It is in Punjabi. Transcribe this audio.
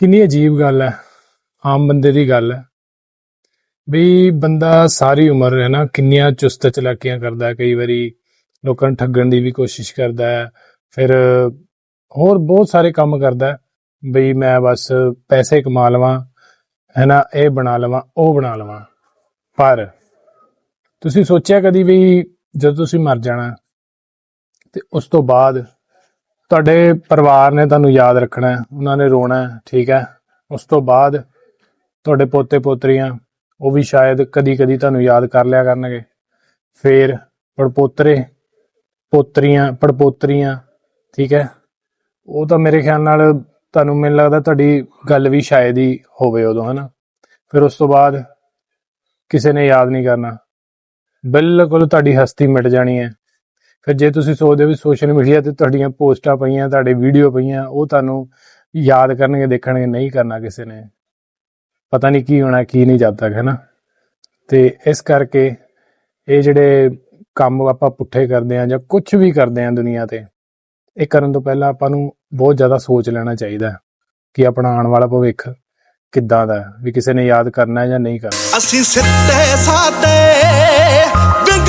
ਕਿੰਨੀ ਅਜੀਬ ਗੱਲ ਹੈ, ਆਮ ਬੰਦੇ ਦੀ ਗੱਲ ਹੈ। ਵੀ ਬੰਦਾ ਸਾਰੀ ਉਮਰ ਹੈ ਨਾ, ਕਿੰਨੀਆਂ ਚੁਸਤ ਚਲਾਕੀਆਂ ਕਰਦਾ ਕਈ ਵਾਰੀ ਲੋਕਾਂ ਨੂੰ ਠੱਗਣ ਦੀ ਵੀ ਕੋਸ਼ਿਸ਼ ਕਰਦਾ ਹੈ, ਫਿਰ ਹੋਰ ਬਹੁਤ ਸਾਰੇ ਕੰਮ ਕਰਦਾ ਬਈ ਮੈਂ ਬਸ ਪੈਸੇ ਕਮਾ ਲਵਾਂ, ਹੈ ਨਾ, ਇਹ ਬਣਾ ਲਵਾਂ, ਉਹ ਬਣਾ ਲਵਾਂ। ਪਰ ਤੁਸੀਂ ਸੋਚਿਆ ਕਦੀ ਵੀ ਜਦੋਂ ਤੁਸੀਂ ਮਰ ਜਾਣਾ, ਤੇ ਉਸ ਤੋਂ ਬਾਅਦ ਤੁਹਾਡੇ ਪਰਿਵਾਰ ਨੇ ਤੁਹਾਨੂੰ ਯਾਦ ਰੱਖਣਾ ਹੈ, ਉਹਨਾਂ ਨੇ ਰੋਣਾ ਹੈ, ਠੀਕ ਹੈ? ਉਸ ਤੋਂ ਬਾਅਦ ਤੁਹਾਡੇ ਪੋਤੇ ਪੋਤਰੀਆਂ, ਉਹ ਵੀ ਸ਼ਾਇਦ ਕਦੀ ਕਦੀ ਤੁਹਾਨੂੰ ਯਾਦ ਕਰ ਲਿਆ ਕਰਨਗੇ। ਫੇਰ ਪੜਪੋਤਰੇ, ਪੋਤਰੀਆਂ, ਪੜਪੋਤਰੀਆਂ, ਠੀਕ ਹੈ? ਉਹ ਤਾਂ ਮੇਰੇ ਖਿਆਲ ਨਾਲ ਤੁਹਾਨੂੰ ਮੈਨੂੰ ਲੱਗਦਾ ਤੁਹਾਡੀ ਗੱਲ ਵੀ ਸ਼ਾਇਦ ਹੀ ਹੋਵੇ ਉਦੋਂ, ਹਨਾ? ਫਿਰ ਉਸ ਤੋਂ ਬਾਅਦ ਕਿਸੇ ਨੇ ਯਾਦ ਨਹੀਂ ਕਰਨਾ। ਬਿਲਕੁਲ ਤੁਹਾਡੀ ਹਸਤੀ ਮਿਟ ਜਾਣੀ ਹੈ। ਫਿਰ ਜੇ ਤੁਸੀਂ ਸੋਚਦੇ ਹੋ ਵੀ ਸੋਸ਼ਲ ਮੀਡੀਆ ਤੇ ਤੁਹਾਡੀਆਂ ਪੋਸਟਾਂ ਪਈਆਂ, ਤੁਹਾਡੇ ਵੀਡੀਓ ਪਈਆਂ, ਉਹ ਤੁਹਾਨੂੰ ਯਾਦ ਕਰਨਗੇ, ਦੇਖਣਗੇ, ਨਹੀਂ ਕਰਨਾ ਕਿਸੇ ਨੇ। ਪਤਾ ਨਹੀਂ ਕੀ ਹੋਣਾ, ਕੀ ਨਹੀਂ ਜਦ ਤੱਕ ਹੈ ਨਾ ਤੇ ਇਸ ਕਰਕੇ ਇਹ ਜਿਹੜੇ ਕੰਮ ਆਪਾਂ ਪੁੱਠੇ ਕਰਦੇ ਆ ਜਾਂ ਕੁਝ ਵੀ ਕਰਦੇ ਆ ਦੁਨੀਆ ਤੇ, ਇਹ ਕਰਨ ਤੋਂ ਪਹਿਲਾਂ ਆਪਾਂ ਨੂੰ ਬਹੁਤ ਜ਼ਿਆਦਾ ਸੋਚ ਲੈਣਾ ਚਾਹੀਦਾ ਕਿ ਆਪਣਾ ਆਉਣ ਵਾਲਾ ਭਵਿੱਖ ਕਿੱਦਾਂ ਦਾ ਵੀ ਕਿਸੇ ਨੇ ਯਾਦ ਕਰਨਾ ਹੈ ਜਾਂ ਨਹੀਂ ਕਰਨਾ। ਅਸੀਂ ਸਿੱਤੇ ਸਾਦੇ ਵਿੰਗ